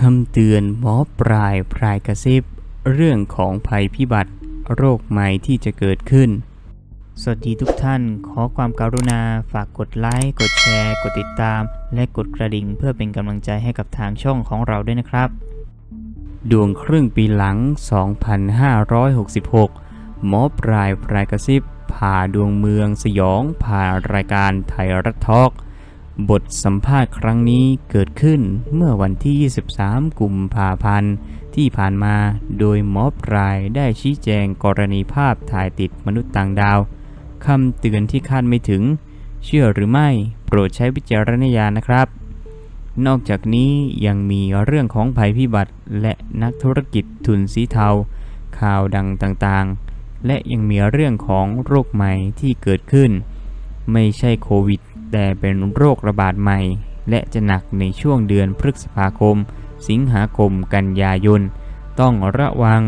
คำเตือนหมอปลายพรายกระซิบ เรื่องของภัยพิบัติ โรคใหม่ที่จะเกิดขึ้น สวัสดีทุกท่าน ขอความการุณาฝากกดไลค์ กดแชร์ กดติดตาม และกดกระดิ่งเพื่อเป็นกำลังใจให้กับทางช่องของเราด้วยนะครับ ดวงครึ่งปีหลัง 2566 หมอปลายพรายกระซิบผ่าดวงเมืองสยองผ่ารายการไทยรัฐทอก บทสัมภาษณ์ครั้งนี้เกิดขึ้นเมื่อวันที่ 23 กุมภาพันธ์ที่ผ่านมา โดยหมอปลายได้ชี้แจงกรณีภาพถ่ายติดมนุษย์ต่างดาว คำเตือนที่คาดไม่ถึง เชื่อหรือไม่โปรดใช้วิจารณญาณนะครับ นอกจากนี้ยังมีเรื่องของภัยพิบัติและนักธุรกิจทุนสีเทา ข่าวดังต่างๆ และยังมีเรื่องของโรคใหม่ที่เกิดขึ้น ไม่ใช่โควิด แต่เป็นโรคระบาดใหม่ และจะหนักในช่วงเดือนพฤษภาคม สิงหาคม กันยายน ต้องระวัง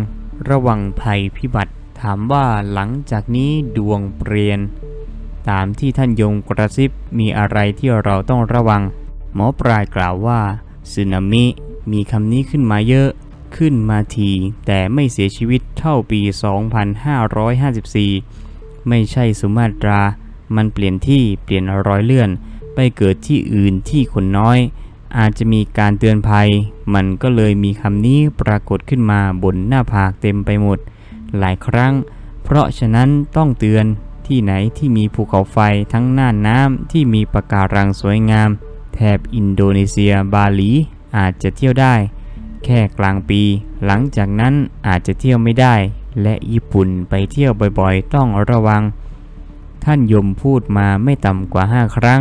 ระวังภัยพิบัติ ถามว่าหลังจากนี้ดวงเปลี่ยน ตามที่ท่านยงกระซิบมีอะไรที่เราต้องระวัง หมอปลายกล่าวว่าสึนามิมีคำนี้ขึ้นมาเยอะขึ้นมาทีแต่ไม่เสียชีวิตเท่าปี 2554 ไม่ใช่สุมาตรา มันเปลี่ยนที่เปลี่ยนรอยเลื่อน ไปเกิดที่อื่นที่คนน้อย อาจจะมีการเตือนภัย มันก็เลยมีคำนี้ปรากฏขึ้นมาบนหน้าผากเต็มไปหมด หลายครั้ง เพราะฉะนั้นต้องเตือนที่ไหนที่มีภูเขาไฟทั้งน่านน้ำที่มีปะการังสวยงาม แถบอินโดนีเซียบาหลีอาจจะเที่ยวได้ แค่กลางปี หลังจากนั้นอาจจะเที่ยวไม่ได้ และญี่ปุ่นไปเที่ยวบ่อยๆ ต้องระวัง ท่านยมพูดมาไม่ต่ำกว่า5ครั้ง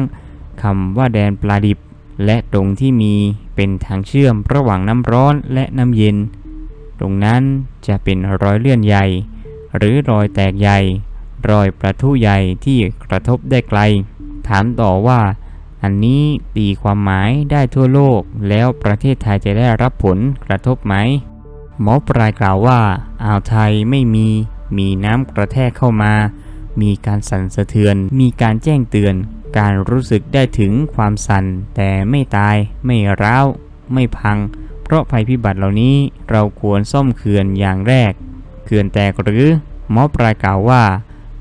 คำว่าแดนปลาดิบ และตรงที่มีเป็นทางเชื่อมระหว่างน้ำร้อนและน้ำเย็น ตรงนั้นจะเป็นรอยเลื่อนใหญ่ หรือรอยแตกใหญ่ รอยประทุใหญ่ที่กระทบได้ไกล ถามต่อว่า อันนี้ตีความหมายได้ทั่วโลก แล้วประเทศไทยจะได้รับผลกระทบไหมหมอปลายกล่าวว่า อ่าวไทยไม่มีมีน้ำกระแทกเข้ามา มีการสั่นสะเทือน มีการแจ้งเตือน การรู้สึกได้ถึงความสั่น แต่ไม่ตาย ไม่ร้าว ไม่พัง เพราะภัยพิบัติเหล่านี้เราควรซ่อมเขื่อนอย่างแรก เขื่อนแตกหรือหมอปลายกล่าวว่า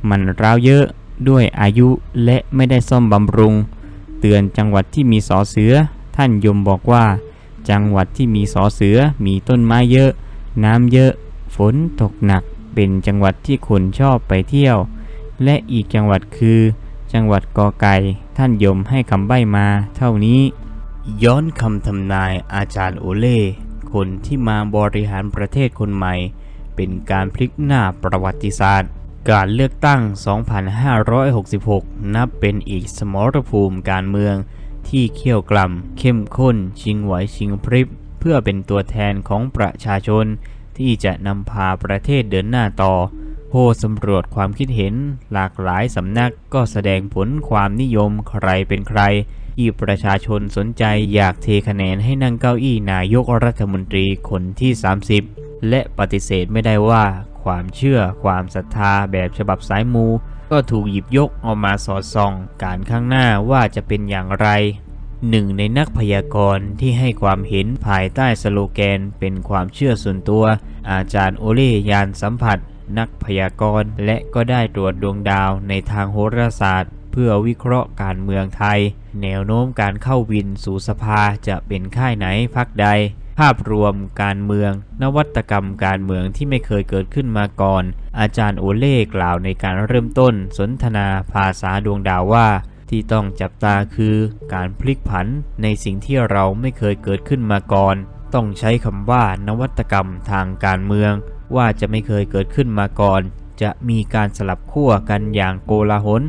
มันร้าวเยอะด้วยอายุและไม่ได้ซ่อมบำรุง เตือนจังหวัดที่มีสอเสือ ท่านยมบอกว่า จังหวัดที่มีสอเสือมีต้นไม้เยอะ น้ำเยอะ ฝนตกหนัก เป็นจังหวัดที่คนชอบไปเที่ยว และอีกจังหวัดคือ จังหวัดกอไก่ท่านยมให้คำใบ้มา เท่านี้ ย้อนคำทำนายอาจารย์โอเล่คนที่มาบริหารประเทศคนใหม่ เป็นการพลิกหน้าประวัติศาสตร์ การเลือกตั้ง 2566 นับเป็นอีกสมรภูมิการเมือง ที่เขี่ยวกล่ำเข้มข้น ชิงไหวชิงพริบ เพื่อเป็นตัวแทนของประชาชน ที่จะนำพาประเทศเดินหน้าต่อ โพลสำรวจความคิดเห็นหลากหลายสำนักก็แสดงผลความนิยมใครเป็นใคร ที่ประชาชนสนใจอยากเทคะแนนให้นั่งเก้าอี้นายกรัฐมนตรีคนที่ 30 และปฏิเสธไม่ได้ว่า ความเชื่อความศรัทธาแบบฉบับสายมู ก็ถูกหยิบยกเอามาสอดส่อง การข้างหน้าว่าจะเป็นอย่างไรหนึ่งในนักพยากรณ์ที่ให้ความเห็นภายใต้สโลแกนเป็นความเชื่อส่วนตัว อาจารย์โอเล่ยานสัมผัส นักพยากรณ์ และก็ได้ตรวจดวงดาวในทางโหราศาสตร์ เพื่อวิเคราะห์การเมืองไทย แนวโน้มการเข้าวินสู่สภาจะเป็นค่ายไหนพักใด ภาพรวมการเมือง นวัตกรรมการเมืองที่ไม่เคยเกิดขึ้นมาก่อน อาจารย์โอเล่กล่าวในการเริ่มต้น สนทนาภาษาดวงดาวว่าที่ต้องจับตาคือการพลิกผันในสิ่งที่เราไม่เคยเกิดขึ้นมาก่อน ต้องใช้คำว่านวัตกรรมทางการเมือง ว่าจะไม่เคยเกิดขึ้นมาก่อน จะมีการสลับขั้วกันอย่างโกลาหล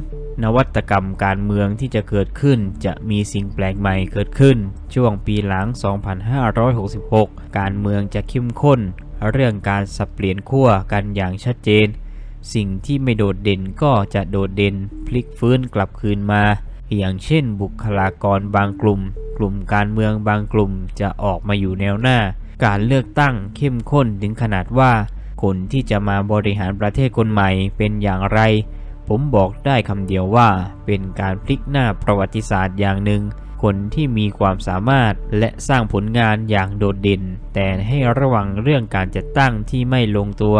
นวัตกรรมการเมืองที่จะเกิดขึ้น จะมีสิ่งแปลกใหม่เกิดขึ้น ช่วงปีหลัง 2566 การเมืองจะเข้มข้น เรื่องการสับเปลี่ยนขั้วกันอย่างชัดเจน สิ่งที่ไม่โดดเด่นก็จะโดดเด่น พลิกฟื้นกลับคืนมา อย่างเช่น บุคลากรบางกลุ่ม กลุ่มการเมืองบางกลุ่มจะออกมาอยู่แนวหน้า การเลือกตั้งเข้มข้นถึงขนาดว่า คนที่จะมาบริหารประเทศคนใหม่เป็นอย่างไร ผมบอกได้คำเดียวว่า เป็นการพลิกหน้าประวัติศาสตร์อย่างหนึ่ง คนที่มีความสามารถและสร้างผลงานอย่างโดดเด่น แต่ให้ระวังเรื่องการจัดตั้งที่ไม่ลงตัว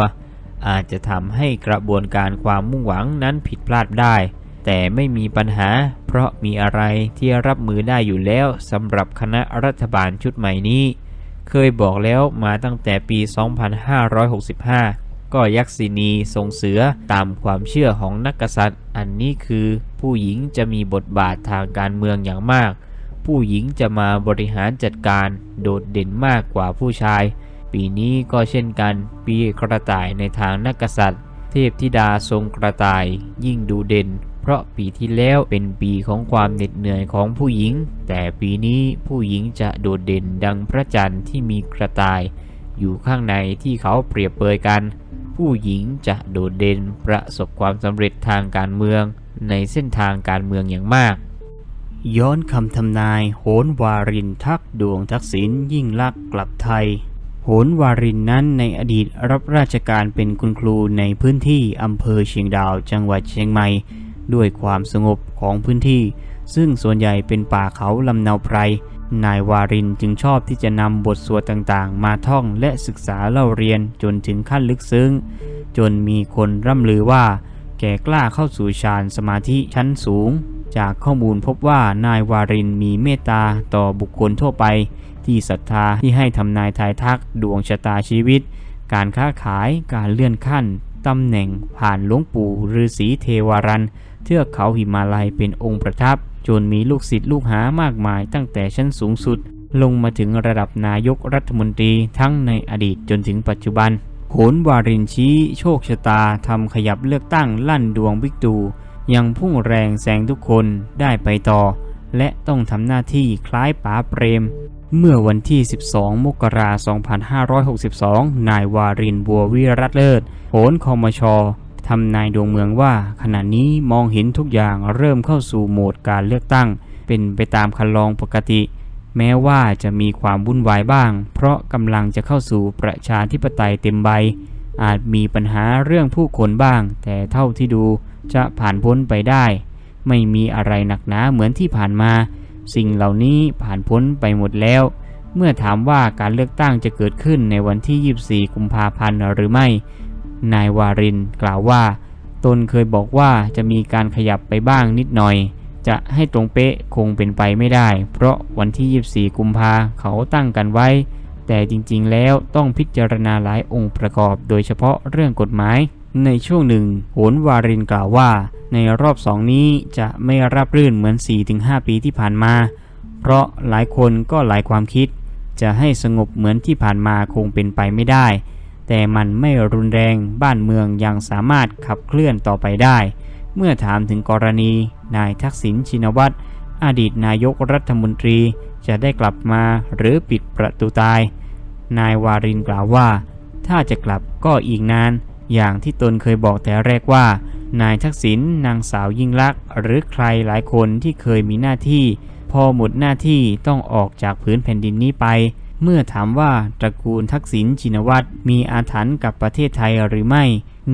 อาจจะทำให้กระบวนการความมุ่งหวังนั้นผิดพลาดได้แต่ไม่มีปัญหา เพราะมีอะไรที่รับมือได้อยู่แล้วสำหรับคณะรัฐบาลชุดใหม่นี้ เคยบอกแล้วมาตั้งแต่ปี 2565 ก็ยักษินีทรงเสือตามความเชื่อของนักกษัตริย์ อันนี้คือผู้หญิงจะมีบทบาททางการเมืองอย่างมาก ผู้หญิงจะมาบริหารจัดการโดดเด่นมากกว่าผู้ชาย ปีนี้ก็เช่นกัน ปีกระต่ายในทางนักกษัตริย์ เทพธิดาทรงกระต่ายยิ่งดูเด่น เพราะปีที่แล้วเป็นปีของความเหน็ดเหนื่อยของผู้หญิง แต่ปีนี้ผู้หญิงจะโดดเด่นดังพระจันทร์ที่มีกระต่าย อยู่ข้างในที่เขาเปรียบเปยกัน ผู้หญิงจะโดดเด่นประสบความสำเร็จทางการเมืองในเส้นทางการเมืองอย่างมากย้อนคำทำนายโหนวารินทักดวงทักษิณยิ่งลักษณ์กลับไทย โหนวารินนั้นในอดีตรับราชการเป็นคุณครูในพื้นที่อำเภอเชียงดาวจังหวัดเชียงใหม่ ด้วยความสงบของพื้นที่ ซึ่งส่วนใหญ่เป็นป่าเขาลำเนาไพร นายวารินจึงชอบที่จะนำบทสวดต่างๆ มาท่องและศึกษาเล่าเรียนจนถึงขั้นลึกซึ้ง จนมีคนร่ำลือว่า แกกล้าเข้าสู่ฌานสมาธิชั้นสูง จากข้อมูลพบว่านายวารินมีเมตตาต่อบุคคลทั่วไป ที่ศรัทธาที่ให้ทำนายทายทักดวงชะตาชีวิต การค้าขายการเลื่อนขั้นตำแหน่งผ่านหลวงปู่ฤาษีเทวารัน เทือกเขาหิมาลัยเป็นองค์ประทับ จนมีลูกศิษย์ลูกหามากมายตั้งแต่ชั้นสูงสุด ลงมาถึงระดับนายกรัฐมนตรีทั้งในอดีตจนถึงปัจจุบันโหนวารินชี้โชคชะตาทำขยับเลือกตั้งลั่นดวงวิกตูยังพุ่งแรงแซงทุกคนได้ไปต่อ และต้องทำหน้าที่คล้ายป๋าเปรม เมื่อวันที่ 12 มกราคม 2562 นายวารินบัววิรัตเลิศโหนคอมช ทำนายดวงเมืองว่าขณะนี้มองเห็นทุกอย่างเริ่มเข้าสู่โหมดการเลือกตั้ง เป็นไปตามคันลองปกติ แม้ว่าจะมีความวุ่นวายบ้าง เพราะกำลังจะเข้าสู่ประชาธิปไตยเต็มใบ อาจมีปัญหาเรื่องผู้คนบ้าง แต่เท่าที่ดูจะผ่านพ้นไปได้ ไม่มีอะไรหนักหนาเหมือนที่ผ่านมา สิ่งเหล่านี้ผ่านพ้นไปหมดแล้ว เมื่อถามว่าการเลือกตั้งจะเกิดขึ้นในวันที่ 24 กุมภาพันธ์หรือไม่ นายวารินกล่าวว่า ตนเคยบอกว่าจะมีการขยับไปบ้างนิดหน่อย จะให้ตรงเป๊ะคงเป็นไปไม่ได้ เพราะวันที่ 24 กุมภาเขาตั้งกันไว้ แต่จริงๆ แล้วต้องพิจารณาหลายองค์ประกอบ โดยเฉพาะเรื่องกฎหมาย ในช่วงหนึ่งโหนวารินกล่าวว่า ในรอบสองนี้จะไม่ราบรื่นเหมือน 4-5 ปีที่ผ่านมา เพราะหลายคนก็หลายความคิด จะให้สงบเหมือนที่ผ่านมาคงเป็นไปไม่ได้ แต่มันไม่รุนแรงบ้านเมืองยังสามารถขับเคลื่อนต่อไปได้ เมื่อถามถึงกรณี นายทักษิณชินวัตรอดีตนายกรัฐมนตรีจะได้กลับมาหรือปิดประตูตาย นายวารินกล่าวว่า ถ้าจะกลับก็อีกนาน อย่างที่ตนเคยบอกแต่แรกว่า นายทักษิณนางสาวยิ่งลักษณ์หรือใครหลายคนที่เคยมีหน้าที่ พอหมดหน้าที่ต้องออกจากพื้นแผ่นดินนี้ไป เมื่อถามว่าตระกูลทักษิณชินวัตรมีอาถรรพ์กับประเทศไทยหรือไม่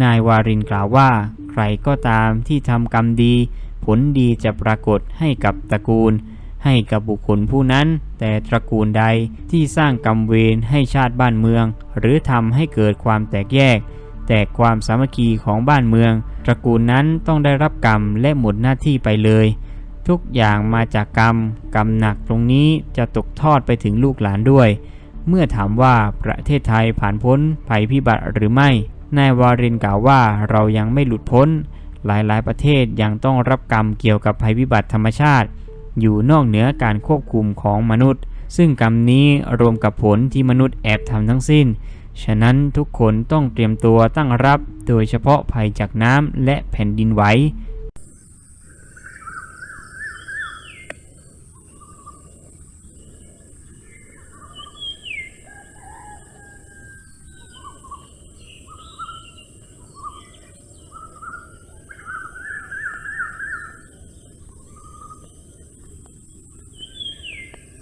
นายวารินกล่าวว่า ใครก็ตามที่ทำกรรมดี ผลดีจะปรากฏให้กับตระกูล ให้กับบุคคลผู้นั้น แต่ตระกูลใดที่สร้างกรรมเวรให้ชาติบ้านเมือง หรือทำให้เกิดความแตกแยก แตกความสามัคคีของบ้านเมือง ตระกูลนั้นต้องได้รับกรรมและหมดหน้าที่ไปเลย ทุกอย่างมาจากกรรม กรรมหนักตรงนี้จะตกทอดไปถึงลูกหลานด้วย เมื่อถามว่าประเทศไทยผ่านพ้นภัยพิบัติหรือไม่ นายวารินกล่าวว่าเรายังไม่หลุดพ้น หลายๆ ประเทศยังต้องรับกรรมเกี่ยวกับภัยพิบัติธรรมชาติ อยู่นอกเหนือการควบคุมของมนุษย์ ซึ่งกรรมนี้รวมกับผลที่มนุษย์แอบทำทั้งสิ้น ฉะนั้นทุกคนต้องเตรียมตัวตั้งรับ โดยเฉพาะภัยจากน้ำและแผ่นดินไหว